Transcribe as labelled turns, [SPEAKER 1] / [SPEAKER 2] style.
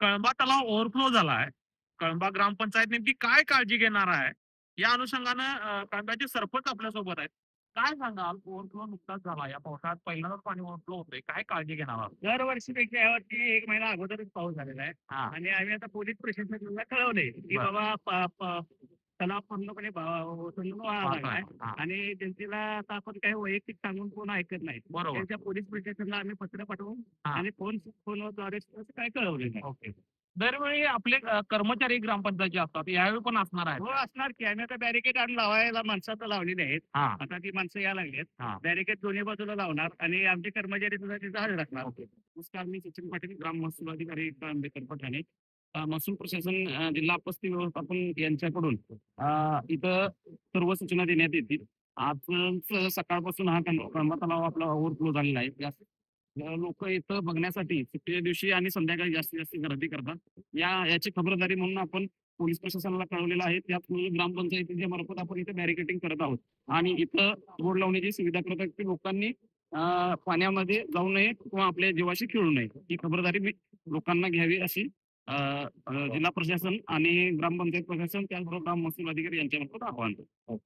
[SPEAKER 1] कळंबा तलाव ओव्हरफ्लो झालाय कळंबा ग्रामपंचायत नेमकी काय काळजी घेणार आहे? या अनुषंगानं कळंब्याचे सरपंच आपल्यासोबत आहेत. काय सांगाल? ओव्हरफ्लो नुकताच झाला. या पावसाळ्यात पहिल्यांदाच पाणी ओव्हरफ्लो होतंय. काय काळजी घेणार
[SPEAKER 2] दरवर्षीपेक्षा यावर्षी एक महिना अगोदरच पाऊस झालेला आहे. आणि आम्ही आता पोलीस प्रशासनाला कळवले की. बाबा तलाव पूर्णपणे वाहत
[SPEAKER 1] आहे.
[SPEAKER 2] आहे.
[SPEAKER 1] हा,
[SPEAKER 2] आणि जनतेला आता आपण काही वैयक्तिक सांगून कोण ऐकत नाही त्यांच्या पोलीस प्रशासनाला आम्ही पत्र पाठवून
[SPEAKER 1] हा.
[SPEAKER 2] आणि फोन फोनद्वारे काय कळवलेलं आहे
[SPEAKER 1] ओके दरवेळी आपले कर्मचारी ग्रामपंचायतचे असतात यावेळी पण असणार आहेत
[SPEAKER 2] हो असणार की आम्ही आता बॅरिकेड आणून लावायला माणसं आता लावलेली आहेत
[SPEAKER 1] हा
[SPEAKER 2] आता ती माणसं यायला लागली
[SPEAKER 1] हा.
[SPEAKER 2] आहेत बॅरिकेड दोन्ही बाजूला लावणार आणि आमचे कर्मचारी सुद्धा तिथं हजर असणार. नमस्कार मी सचिन पाटील ग्राम महसूल अधिकारी आंबेडकर ठाणे अ, महसूल प्रशासन जिल्हा आपत्ती व्यवस्थापन यांच्याकडून इथं सर्व सूचना देण्यात येतील. आज सकाळपासून हा कं- कळंबा तलाव आपला ओव्हरफ्लो झालेला आहे. लोक इथं बघण्यासाठी सुट्टीच्या दिवशी आणि संध्याकाळी जास्तीत जास्त गर्दी करतात. या याची खबरदारी म्हणून आपण पोलीस प्रशासनाला कळवलेलं आहे. त्यात ग्रामपंचायतीच्या मार्फत आपण इथे बॅरिकेटिंग करत आहोत. आणि इथं बोर्ड लावण्याची सुविधा करत आहोत की लोकांनी पाण्यामध्ये जाऊ नये किंवा आपल्या जीवाशी खेळू नये. ही खबरदारी मी लोकांना घ्यावी अशी जिल्हा प्रशासन आणि ग्रामपंचायत प्रशासन त्याचबरोबर ग्राम महसूल अधिकारी यांच्यामार्फत आवाहन करतो.